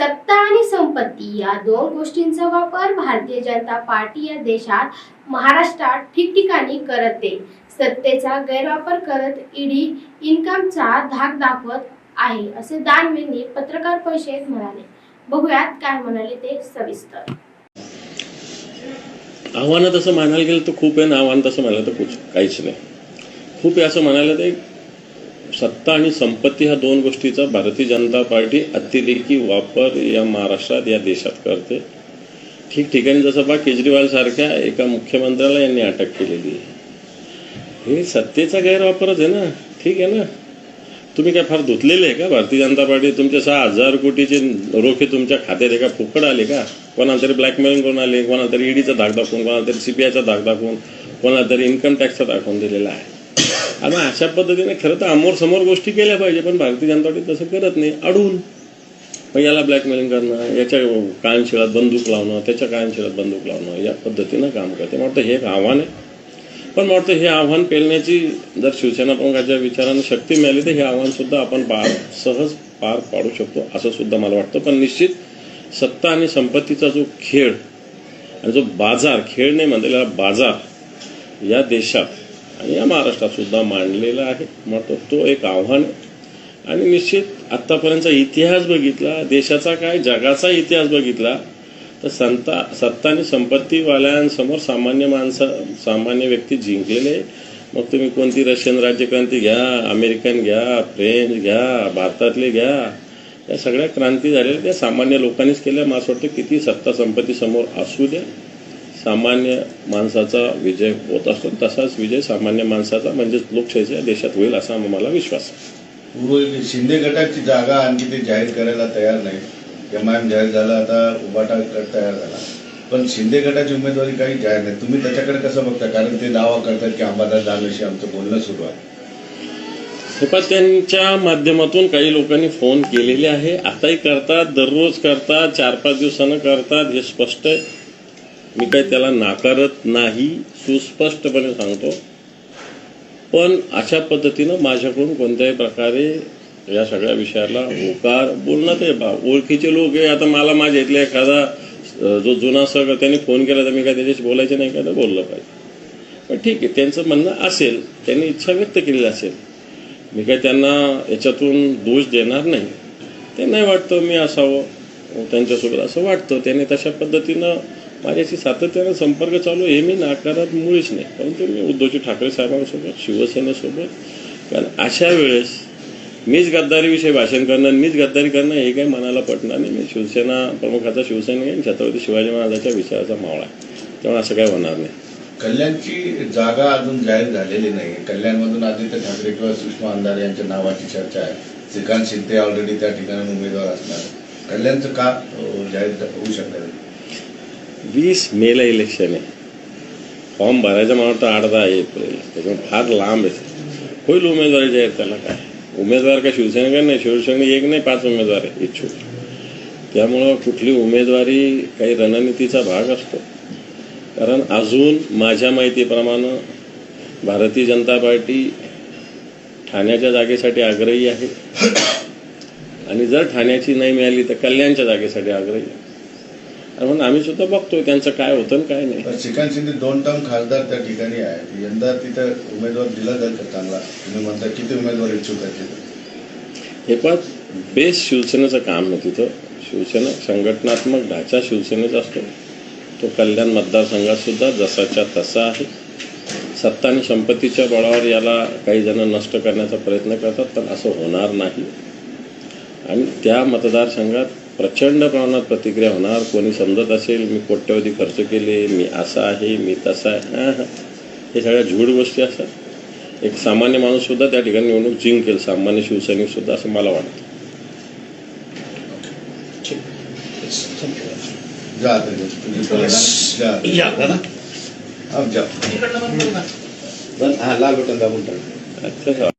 सत्ता आणि संपत्ती या दोन गोष्टींचा वापर भारतीय जनता पार्टी या देशात महाराष्ट्रात ठिकठिकाणी करते. सत्तेचा गैरवापर करत ईडी इन्कमचा धाक दाखवत आहे असे दानवेंनी पत्रकार परिषदेत म्हणाले. बघूयात काय म्हणाले ते सविस्तर. आव्हानं तसं म्हणायला गेलं तर खूप आहे ना आव्हान तसं म्हणायला तर खूप काहीच नाही. खूप आहे असं म्हणायला तर सत्ता आणि संपत्ती ह्या दोन गोष्टीचा भारतीय जनता पार्टी अतिरेकी वापर या महाराष्ट्रात या देशात करते. ठिकठिकाणी जसं बा केजरीवाल सारख्या एका मुख्यमंत्र्याला यांनी अटक केलेली आहे. हे सत्तेचा गैरवापरच आहे ना. ठीक आहे ना. तुम्ही काय फार धुतलेले आहे का? भारतीय जनता पार्टी तुमचे सहा हजार कोटीचे रोखे तुमच्या खात्यात एका फुकट आले का? कोणाला तरी ब्लॅकमेलिंग करून आले कोणाला तरी ईडीचा धाक दाखवून कोणाला तरी सीबीआयचा धाक दाखवून कोणाला तरी इन्कम टॅक्सचा दाखवून दिलेला आहे. आणि अशा पद्धतीने खरं तर अमोर समोर गोष्टी केल्या पाहिजे पण भारतीय जनता पार्टी तसं करत नाही अडून. मग याला ब्लॅकमेलिंग करणं याच्या कायमशिळात बंदूक लावणं त्याच्या कायमशिळात बंदूक लावणं या पद्धतीनं काम करते. मला वाटतं हे एक आव्हान आहे. पण मला वाटतं हे आव्हान पेलण्याची जर शिवसेना प्रमुखाच्या विचारांना शक्ती मिळाली तर हे आव्हान सुद्धा आपण पार सहज पार पाडू शकतो असं सुद्धा मला वाटतं. पण निश्चित सत्ता आणि संपत्तीचा जो खेळ आणि जो बाजार खेळ नाही म्हणलेला बाजार या देशात आणि या महाराष्ट्रात सुद्धा मांडलेला आहे. मग तो एक आव्हान आहे. आणि निश्चित आत्तापर्यंतचा इतिहास बघितला देशाचा काय जगाचा इतिहास बघितला तर संता सत्ता आणि संपत्तीवाल्यांसमोर सामान्य माणसं सामान्य व्यक्ती जिंकलेले मग तुम्ही कोणती रशियन राज्यक्रांती घ्या अमेरिकन घ्या फ्रेंच घ्या भारतातले घ्या या सगळ्या क्रांती झालेल्या त्या सामान्य लोकांनीच केल्या. मला असं वाटतं किती सत्ता संपत्ती समोर असू द्या. सामान्य माणसाचा विजय होत असतो तसाच विजय सामान्य माणसाचा म्हणजेच लोकशाहीच्या देशात होईल असा मला विश्वास शिंदे गटाची जागा आणखी ते जाहीर करायला तयार नाही. एम आय एम जाहीर झाला आता उबाटा गट तयार झाला. पण शिंदे गटाची उमेदवारी काही जाहीर नाही. तुम्ही त्याच्याकडे कसं बघता? कारण ते दावा करतात की अंबादास दानवेशी आमचं बोलणं सुरू आहे. पण त्यांच्या माध्यमातून काही लोकांनी फोन केलेले आहे. आताही करतात दररोज करतात चार पाच दिवसानं करतात हे स्पष्ट आहे. मी काही त्याला नाकारत नाही सुस्पष्टपणे सांगतो. पण अशा पद्धतीनं माझ्याकडून कोणत्याही प्रकारे या सगळ्या विषयाला होकार बोलणं ते बा ओळखीचे लोक आहे. आता मला माझ्या इथल्या एखादा जो जुना सग त्यांनी फोन केला तर मी काय त्याच्याशी बोलायचं नाही का? तर बोललं पाहिजे. पण ठीक आहे त्यांचं म्हणणं असेल त्यांनी इच्छा व्यक्त केलेली असेल. मी काय त्यांना याच्यातून दोष देणार नाही. ते नाही वाटतं मी असावं. त्यांच्यासोबत असं वाटतं. त्याने तशा पद्धतीनं माझ्याशी सातत्यानं संपर्क चालू हे मी नाकारात मुळीच नाही. परंतु मी उद्धवजी ठाकरे साहेबांसोबत शिवसेनेसोबत कारण अशा वेळेस मीच गद्दारीविषयी भाषण करणं मीच गद्दारी करणं हे काही मनाला पटणार नाही. मी शिवसेना प्रमुखाचा शिवसैनिक आणि छत्रपती शिवाजी महाराजांच्या विचाराचा मावळा आहे. त्यामुळे असं काही होणार नाही. कल्याणची जागा अजून जाहीर झालेली नाही कल्याणमधून आदित्य ठाकरे किंवा सुषमा अंधारे यांच्या नावाची चर्चा आहे. श्रीकांत शिंदे ऑलरेडी त्या ठिकाणी उमेदवार असणार. कल्याणचं का जाहीर होऊ शकणार वीस मेला इलेक्शन आहे. फॉर्म भरायचा मला वाटतं आठ दहा एप्रिल. त्याच्यामुळे फार लांब आहे. होईल उमेदवारी जाहीर त्याला काय? उमेदवार काय नाही शिवसेने एक नाही पाच उमेदवार आहे इच्छुक. त्यामुळं कुठली उमेदवारी काही रणनीतीचा भाग असतो. कारण अजून माझ्या माहितीप्रमाणे भारतीय जनता पार्टी ठाण्याच्या जागेसाठी आग्रही आहे. आणि जर ठाण्याची नाही मिळाली तर कल्याणच्या जागेसाठी आग्रही म्हणून आम्ही सुद्धा बघतोय त्यांचं काय होतं आणि काय नाही. श्रीकांत शिंदे दोन टर्म खासदार त्या ठिकाणी आहेत. यंदा तिथं उमेदवार दिला जाईल का चांगला? तुम्ही म्हणता किती उमेदवार इच्छुक आहेत तिथं हे पण बेस शिवसेनेचं काम आहे तिथं. शिवसेना संघटनात्मक ढाचा शिवसेनेचा असतो. तो कल्याण मतदारसंघात सुद्धा जसाच्या तसा आहे. सत्ता आणि संपत्तीच्या बळावर याला काही जण नष्ट करण्याचा प्रयत्न करतात पण असं होणार नाही. आणि त्या मतदारसंघात प्रचंड प्रमाणात प्रतिक्रिया होणार. कोणी समजत असेल मी कोट्यवधी खर्च केले मी असा आहे मी तसा आहे. हां हां. हे सगळ्या झूड गोष्टी असतात. एक सामान्य माणूस सुद्धा त्या ठिकाणी निवडणूक जिंकेल सामान्य शिवसैनिक सुद्धा असं मला वाटतं. अच्छा